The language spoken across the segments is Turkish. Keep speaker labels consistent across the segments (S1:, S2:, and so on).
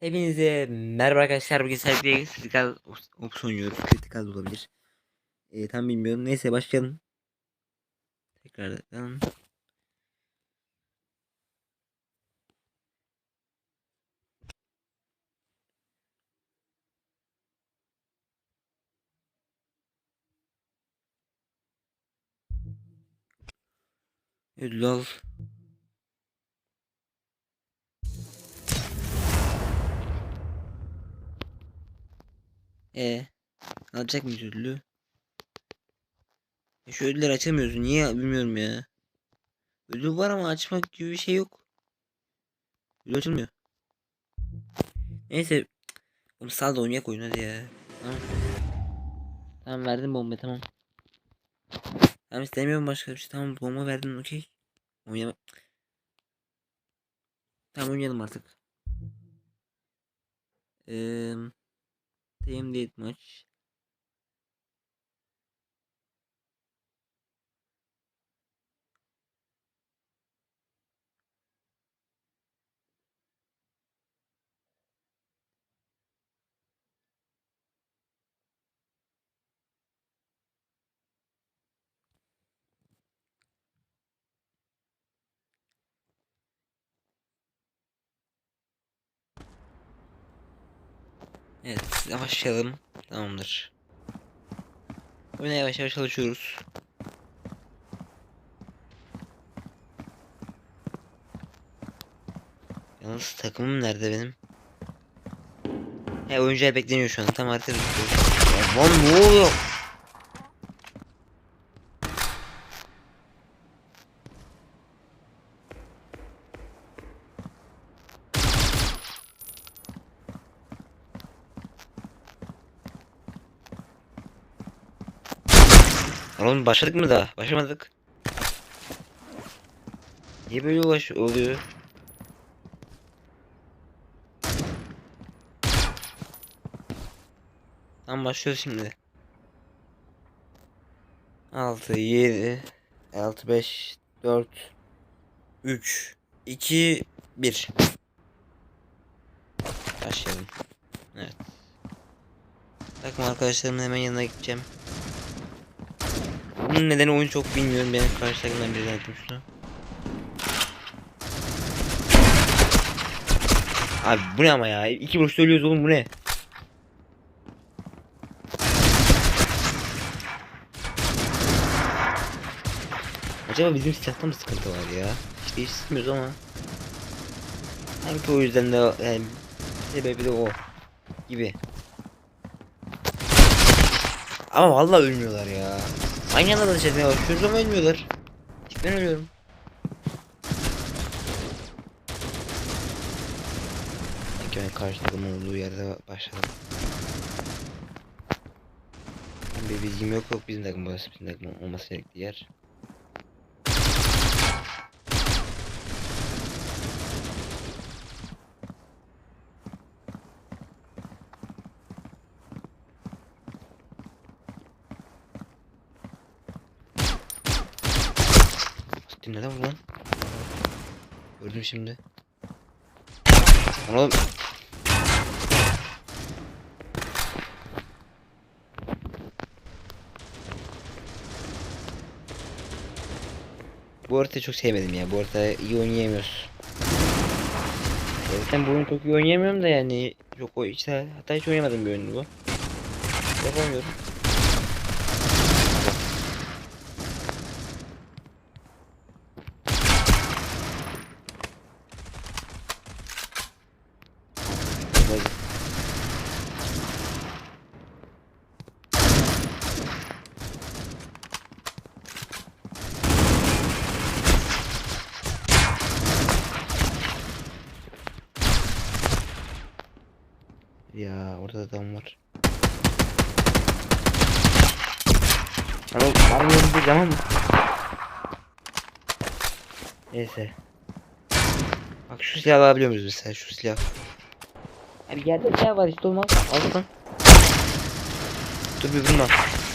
S1: Hepinize merhaba arkadaşlar. Bugün sergiye critical ops oynuyoruz. Critical da olabilir. Ee, tam bilmiyorum. Neyse başlayalım. Tekrardan. Ödül. E alacak mıyız ödülü? E, şu ödülleri açamıyoruz. Niye bilmiyorum ya. Ödül var ama açmak gibi bir şey yok. Ödül açılmıyor. Neyse. Oğlum sal da oynayak oyun hadi ya. Tamam. Tamam verdim bomba tamam. Tamam istemiyorum başka bir şey. Tamam bomba verdin okey. Oynama. Tamam oynayalım artık. Eee Team değil maç. Evet başlayalım. Tamamdır. Oyuna yavaş yavaş çalışıyoruz. Yalnız takımım nerede benim? He oyuncular bekleniyor şu an. Tam. Ya lan ne oluyor? Oğlum başladık mı daha? Başlamadık. Niye böyle ulaş oluyor? Tamam başlıyoruz şimdi. 6 7 6 5 4 3 2 1 Başlayalım. Evet. Takım arkadaşlarımın hemen yanına gideceğim. Bunun nedeni oyun çok bilmiyorum. Benim karşı takımdan biri zannettim şunu. Abi bu ne ama ya? İki vuruş söylüyoruz oğlum bu ne? Acaba bizim silahta mı sıkıntı var ya? Hiç değiştirmiyoruz ama. Sanki o yüzden de yani sebebi de o gibi. Ama vallahi ölmüyorlar ya. Aynı anda da dışarı başlıyoruz ama ölmüyorlar. Ben ölüyorum. Sanki ben karşı takım olduğu yerde başladım. Bir bilgim yok yok bizim takım burası bizim takım olması gerektiği yer. Ciddi neden bu lan? Gördüm şimdi. Oğlum. Bu haritayı çok sevmedim ya. Bu haritayı iyi oynayamıyoruz. Zaten bu oyunu çok iyi oynayamıyorum da yani çok o işte hatta hiç oynamadım bir oyunu bu. Yapamıyorum. Hadi. Ya orada adam var. Anam armıyorum bir zaman mı? Neyse. Bak şu silahı alabiliyor muyuz mesela şu silah? Abi yerde silah var işte olmaz. Al lan. Dur bir vurma.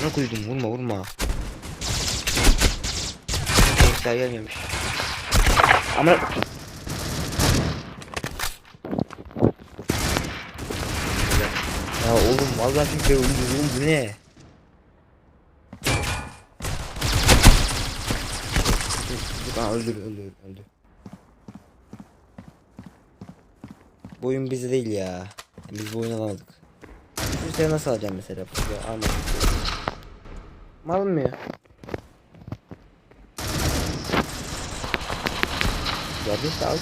S1: Şuna koydum vurma vurma. Silah gelmemiş. Ama Ya oğlum vallahi fikir oğlum oğlum bu ne? Aa, öldür öldür öldür. Bu oyun bize değil ya. Biz bu oyunu alamadık. Bu sene nasıl alacağım mesela? Almadım. Mal mı ya? Geldiyse al.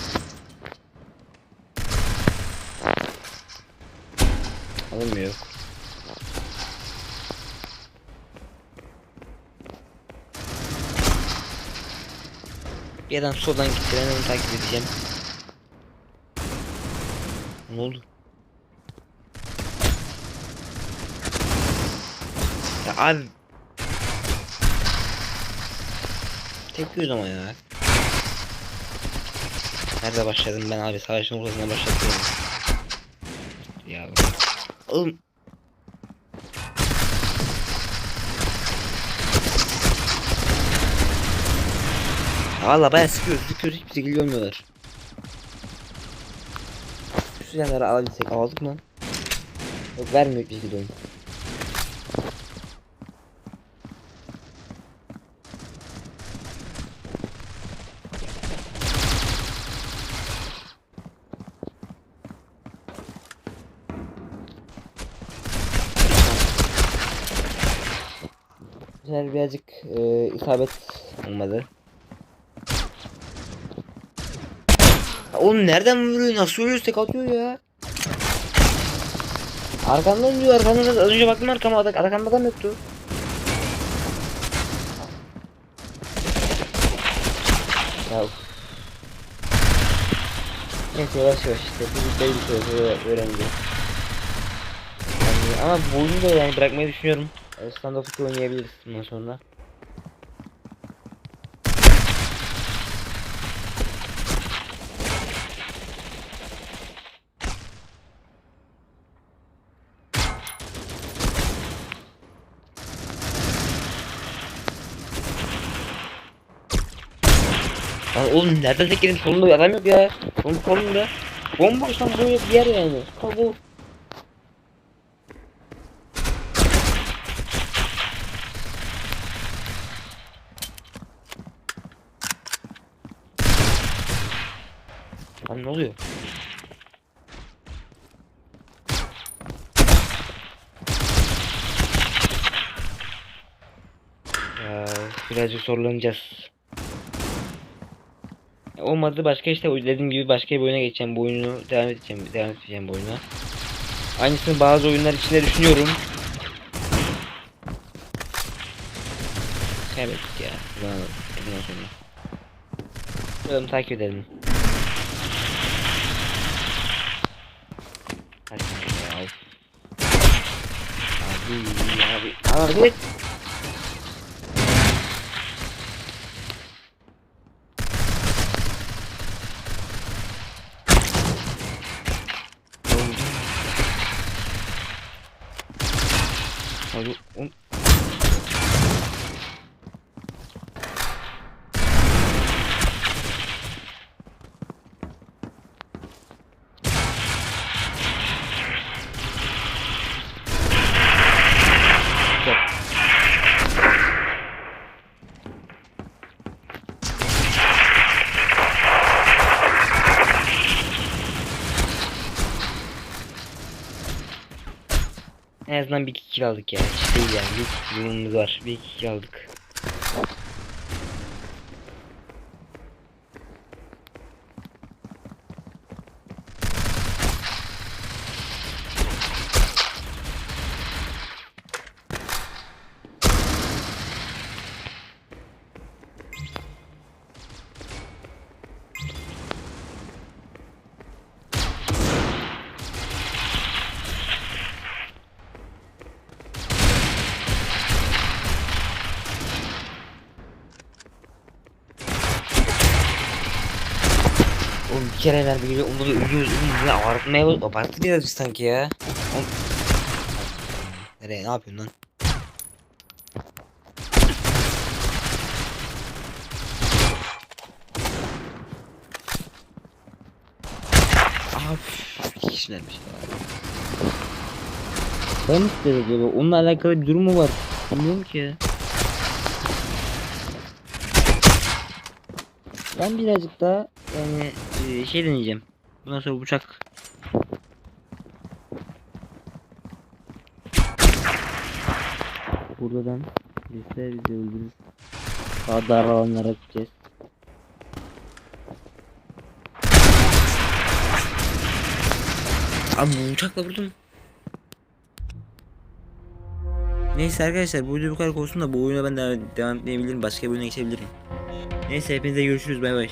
S1: Bir yerden soldan gitti ben onu takip edeceğim. Ne oldu? Ya abi Tek yüz ama ya. Nerede başladım ben abi? Savaşın ortasına başladım. Oğlum. Valla bayağı sıkıyoruz. Sıkıyoruz hiçbir şekilde ölmüyorlar. Şu silahları alabilsek aldık mı? Yok vermiyor bir şekilde oyun. Sefer birazcık e, isabet olmadı. Oğlum nereden vuruyor? Nasıl vuruyor? Tek atıyor ya. Arkamdan diyor arkamdan. Az önce baktım arkama ar- arkamda adam yoktu. Ya. Neyse yavaş yavaş işte bu belli bir süre öğreneceğim. Yani, ama bu oyunu da yani bırakmayı düşünüyorum. Stand of 2 oynayabiliriz bundan sonra. Lan oğlum nereden tek bir adam yok ya. Solunda solunda. Bomboş lan böyle bir yer yani. Kabu. Oluyor? Ya birazcık zorlanacağız. Olmadı başka işte dediğim gibi başka bir oyuna geçeceğim. Bu oyunu devam edeceğim. Devam edeceğim bu oyuna. Aynısını bazı oyunlar içinde düşünüyorum. Kaybettik ya. Bundan, takip edelim. Hadi ya. Abi abi abi. Abi on... Yok. En azından bir kill aldık yani. Hiç değil yani. Bir durumumuz var. Bir kill aldık. Oğlum bir da ölüyoruz. Oğlum ne abartmaya abarttı biraz sanki ya. Oğlum. Nereye ne yapıyorsun lan? Abi kişilermiş. Ben mi istedi acaba? Onunla alakalı bir durum mu var? Bilmiyorum ki. Ben birazcık daha yani e, şey deneyeceğim. Bundan sonra bıçak. Buradan birisi bizi öldürür. Daha dar alanlara gideceğiz. Abi bu uçakla vurdum. Neyse arkadaşlar bu video bu kadar olsun da bu oyuna ben de devam edebilirim. Başka bir oyuna geçebilirim. Neyse hepinize görüşürüz bay bay.